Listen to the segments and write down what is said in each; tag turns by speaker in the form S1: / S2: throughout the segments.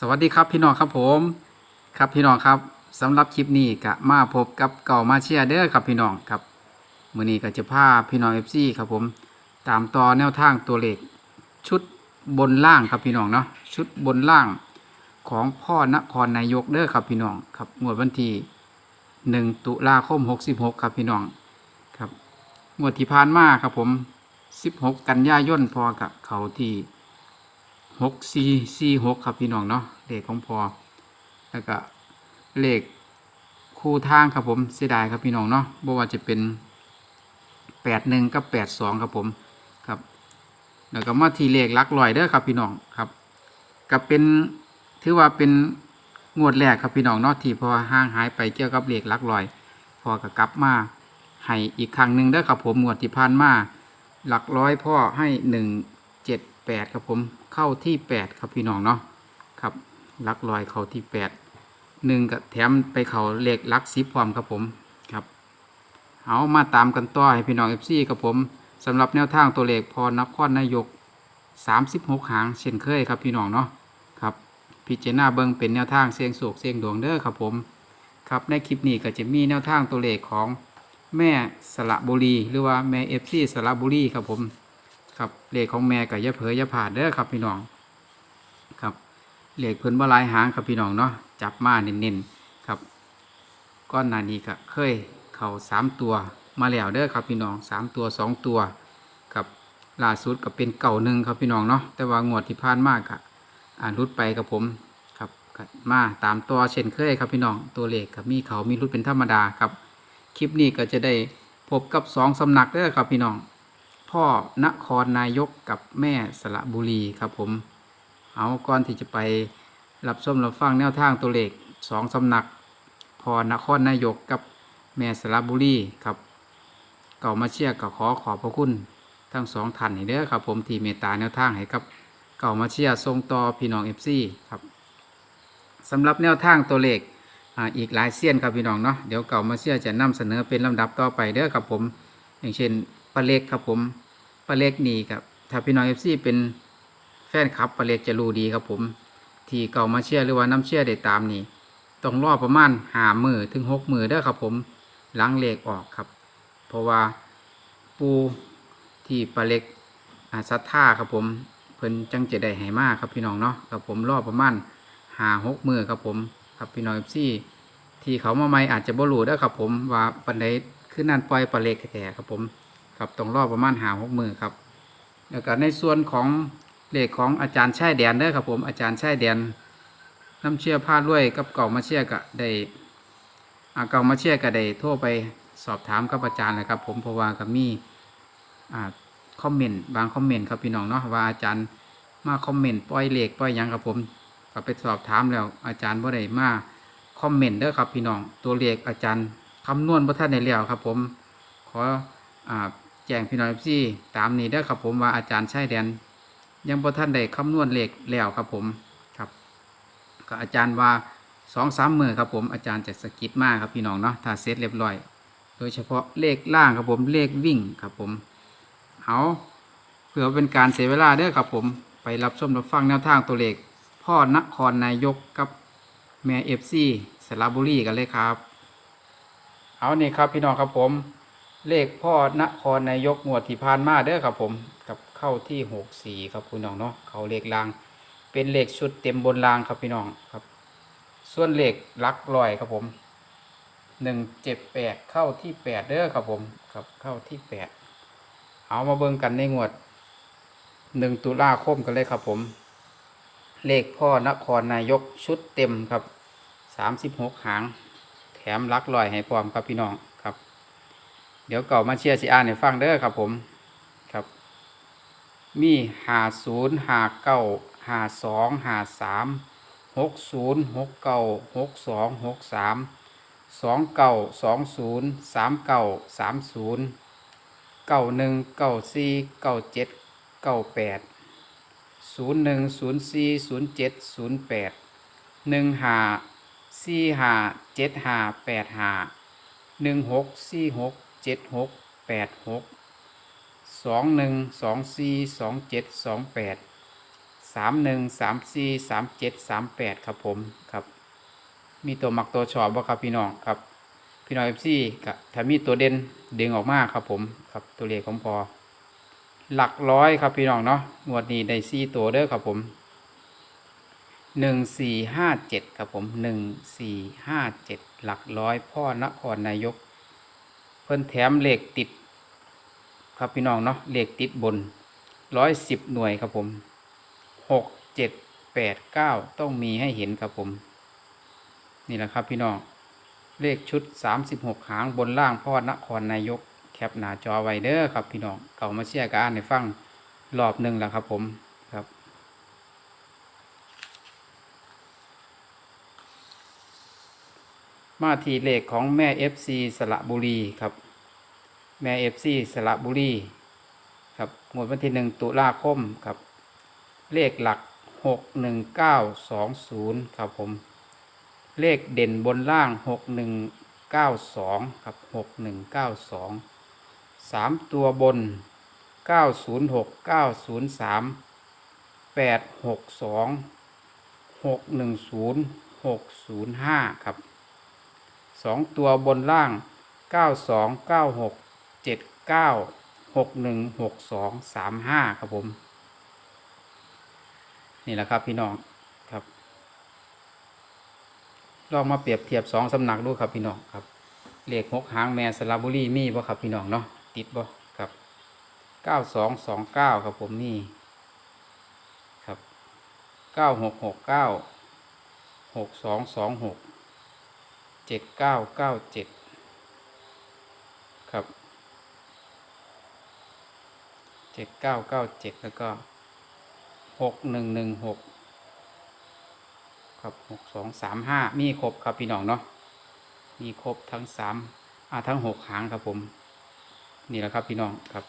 S1: สวัสดีครับพี่น้องครับผม ครับพี่น้องครับสำหรับคลิปนี้ก็มาพบกับเก่ามาเชียเด้อครับพี่น้องครับมือนี้ก็จะพาพี่น้อง FC ครับผม ตามต่อแนวทางตัวเลขชุดบนล่างครับพี่น้องเนาะชุดบนล่างของพ่อนครนายกเด้อครับพี่น้องครับงวดวันที่1ตุลาคม66ครับพี่น้องครับงวดที่ผ่านมาครับผม16กันยายนพอกับเขาที่ หกสี่สี่หกครับพี่น้องเนาะเลขของพอแล้วก็เลขคู่ทางครับผมเสียดายครับพี่น้องเนาะบ่ว่าจะเป็นแปดหนึ่งกับแปดสองครับผมครับแล้วก็มาทีเลขลักลอยเด้อครับพี่น้องครับก็เป็นถือว่าเป็นงวดแรกครับพี่น้องเนาะที่พอห่างหายไปเกี่ยวกับเลขลักลอย พอก็กลับมาให้อีกครั้งหนึ่งเด้อครับผมงวดที่ผ่านมาหลักร้อยพ่อให้หนึ่งเจ็ดแปดครับผม เข้าที่แปดครับพี่น้องเนาะครับลักลอยเข้าที่แปดหนึ่งกับแถมไปเข่าเลขลักซิบความครับผมครับ เอามาตามกันต่อให้พี่น้องเอฟซีครับผมสำหรับแนวทางตัวเลขพอนครนายกสามสิบหกหางเช่นเคยครับพี่น้องเนาะครับพิจารณาเบิ้งเป็นแนวทางเสียงโศกเสียงดวงเด้อครับผมครับในคลิปนี้ก็จะมีแนวทางตัวเลขของแม่สระบุรี หรือว่าแม่เอฟซีสระบุรีครับผม ครับเลขของแม่กับยะเผยยะผาดเด้อครับพี่น้องครับเลขเพิ่นบ่หลายหางครับพี่น้องเนาะจับมาเน้นๆครับก้อนนานี้ก็เคยเข่าสามตัวมาแล้วเด้อครับพี่น้องสามตัวสองตัวครับล่าสุดก็เป็นเก่าหนึ่งครับพี่น้องเนาะแต่ว่างวดที่ผ่านมากอะอ่านรุดไปกับผมครับก็มาตามตัวเช่นเคยครับพี่น้องตัวเลขครับมีเขามีรุดเป็นธรรมดาครับคลิปนี้ก็จะได้พบกับสองสำนักเด้อครับพี่น้อง พ่อนครนายกกับแม่สระบุรีครับผม เอาก่อนที่จะไปรับชมรับฟังแนวทางตัวเลขสองสำนักพ่อนครนายกกับแม่สระบุรีครับเก่ามาเชียร์ก็ขอขอบพระคุณทั้งสองท่านนี่เด้อครับผมที่เมตตาแนวทางให้กับเก่ามาเชียร์ทรงต่อพี่น้องเอฟซีครับสำหรับแนวทางตัวเลขอ่าอีกหลายเสี้ยนครับพี่น้องเนาะเดี๋ยวเก่ามาเชียร์จะนำเสนอเป็นลำดับต่อไปเด้อครับผม อย่างเช่น ปลาเล็กครับผมปลาเล็กนี่ครับถ้าพี่น้องเอฟซีเป็นแฟนคลับปลาเล็กจะรู้ดีครับผม ที่เก่ามาเชียร์หรือว่าน้ำเชียร์ได้ตามนี่ต้องรอประมาณหามือถึงหกมือเด้อครับผมหลังเลขออกครับ เพราะว่าปูที่ปลาเล็กซัทธาครับผมเพิ่นจังจะได้ให้มากครับพี่น้องเนาะครับผมรอประมาณหาหกมือครับผมครับพี่น้องเอฟซีที่เขามาใหม่อาจจะบ่รู้เด้ครับผมว่าปันไดขึ้นนั่นปล่อยปลาเล็กแท้ครับผม ครับต้องรอประมาณหาหกมือครับแล้วก็ในส่วนของเลขของอาจารย์ช่ายแดนเด้อครับผมอาจารย์ช่ายแดนน้ำเชื่อผ้าด้วยกับเก่ามาเชื่อก็ได้อาเก่ามาเชื่อก็ได้โทรไปสอบถามกับอาจารย์เลยครับ ผมเพราะว่าก็มีอ่าคอมเมนต์บางคอมเมนต์ครับพี่น้องเนาะว่าอาจารย์มาคอมเมนต์ปล่อยเลขปล่อยยังครับผมก็ไปสอบถามแล้วอาจารย์บ่ได้มาคอมเมนต์เด้อครับพี่น้องตัวเลขอาจารย์คำนวณบ่ทันได้แล้วครับ ผมขออ่า แจ้งพี่น้องพี่ตามนี้ได้ครับผมว่าอาจารย์ชายแดน ยังบ่ท่านได้คำนวณเลขแล้วครับผมครับก็อาจารย์ว่าสองสามมือครับผมอาจารย์จะสกิดมากครับพี่น้องเนาะถ้าเสร็จเรียบร้อย โดยเฉพาะเลขล่างครับผมเลขวิ่งครับผมเอาเพื่อเป็นการเสียเวลาเด้อครับผมไปรับชมรับฟังแนวทางตัวเลขพ่อนครนายกกับแม่เอฟซีสระบุรีกันเลยครับ เอานี่ครับพี่น้องครับผม เลขพ่อนครนายกงวดที่ผ่านมาเด้อครับผมกับเข้าที่หกสี่ครับพี่น้องเนาะเขาเลขราง เป็นเลขชุดเต็มบนรางครับพี่น้องครับ ส่วนเลขลักลอยครับผมหนึ่งเจ็ดแปดเข้าที่แปดเด้อครับผมครับเข้าที่แปดเอามาเบิ่งกันในงวดหนึ่งตุลาคมกันเลยครับผม เลขพ่อนครนายกชุดเต็มครับสามสิบหกหาง แถมลักลอยให้พร้อมครับพี่น้อง เดี๋ยวเก่ามาเชียร์สิอ่านให้ฟังเด้อครับผมครับ มีหาศูนย์หาเก้าหาสองหาสามหกศูนย์หกเก้าหกสองหกสามสองเก้าสองศูนย์สามเก้าสามศูนย์เก้าหนึ่งเก้าสี่เก้าเจ็ดเก้าแปดศูนย์หนึ่งศูนย์สี่ศูนย์เจ็ดศูนย์แปดหนึ่งหาสี่หาเจ็ดหาแปดหาหนึ่งหกสี่หก เจ็ดหกแปดหกสองหนึ่งสองสี่สองเจ็ดสองแปดสามหนึ่งสามสี่สามเจ็ดสามแปดครับผมครับ มีตัวมักตัวชอบบ่ครับพี่น้องครับพี่น้องเอฟซีกับถ้ามีตัวเด่นเดึงออกมาครับผมครับตัวเลขของพอหลักร้อยครับพี่น้องเนาะงวดนี้ได้สี่ตัวเด้อครับผมหนึ่งสี่ห้าเจ็ดครับผมหนึ่งสี่ห้าเจ็ดหลักร้อยพ่อนครนายก เพิ่นแถมเหลขติด ครับพี่น้องเนาะเหลขติดบนร้อยสิบหน่วยครับผมหกเจ็ดแปดเก้าต้องมีให้เห็นครับผม นี่แหละครับพี่น้องเลขชุด 36 หางบนล่างพ่อนครนายก แคปหน้าจอไว้เด้อครับพี่น้องเก่ามาเชียร์กันอ่านในฟังรอบหนึ่งแล้วครับผมครับ มาทีเลขของแม่ FC สระบุรีครับ แม่ FC สระบุรีครับงวดวันที่หนึ่งตุลาคมครับ เลขหลัก 61920 ครับผม เลขเด่นบนล่างหกหนึ่งเก้าสองครับหกหนึ่งเก้าสองสามตัวบนเก้าศูนย์หกเก้าศูนย์สามแปดหกสองหกหนึ่งศูนย์หกศูนย์ห้าครับ สองตัวบนล่างเก้าสองเก้าหกเจ็ดเก้าหกหนึ่งหกสองสามห้าครับผม นี่แหละครับพี่น้องครับ ลองมาเปรียบเทียบสองสำนักดูครับพี่น้องครับเลขหกหางแมสระบุรีมีบ่ครับพี่น้องเนาะติดบ่ครับเก้าสองสองเก้าครับผมนี่ครับเก้าหกหกเจ็ดเก้าเก้าเจ็ดครับเจ็ดเก้าเก้าเจ็ดแล้วก็หกหนึ่งหนึ่งหกครับหกสองสามห้ามีครบครับพี่น้องเนาะ มีครบทั้งสามอ่า ทั้งหกหางครับผม นี่แหละครับพี่น้องครับ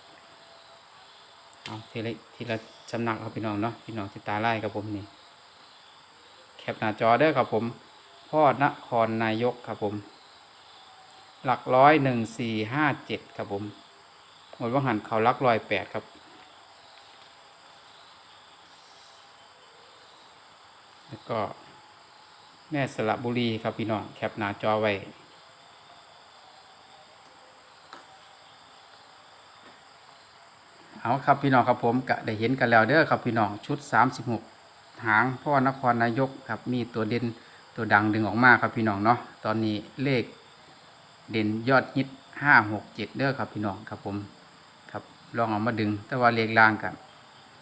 S1: เอาทีละทีละจำหนักครับพี่น้องเนาะ พี่น้องสิตาไล่ครับผมนี่ แคปหน้าจอเด้อครับผม พ่อนครนายกครับผม หลักร้อยหนึ่งสี่ห้าเจ็ดครับผมหมดว่าหันเขาลักร้อยแปดครับ แล้วก็แม่สระบุรีครับพี่น้องแคปหน้าจอไว้เอาครับพี่น้องครับผมก็ได้เห็นกันแล้วเด้อครับพี่น้องชุด 36 หางพ่อนครนายกครับมีตัวเด่น ตัวดังดึงออกมาครับพี่น้องเนาะตอนนี้เลขเด่นยอดฮิต5 6 7เจ็ดเด้อครับพี่น้องครับผมครับลองเอามาดึง แต่ว่าเลขล่างกัน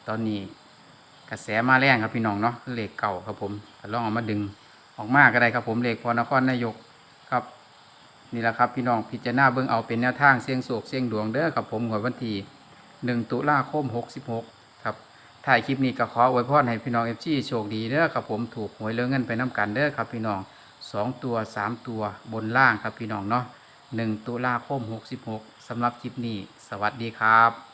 S1: ตอนนี้กระแสมาแรงครับพี่น้องเนาะคือเลขเก่าครับผมลองเอามาดึงออกมาก็ได้ครับผมเลขพอนครนายกครับนี่แหละครับพี่น้องพิจารณาเบิ่งเอาเป็นแนวทางเสี่ยงโศกเสี่ยงดวงเด้อครับผมงววันที่หนึ่งตุลาคมหกสิบหก ถ่ายคลิปนี้ก็ขออวยพรให้พี่น้องเอฟซีโชคดีเด้อครับผมถูกหวยเรื่องเงินไปน้กันเด้อครับพี่น้องสองตัวสามตัวบนล่างครับพี่น้องเนาะหนึ่งตุลาคมหกสิบหกสำหรับคลิปนี้ สวัสดีครับ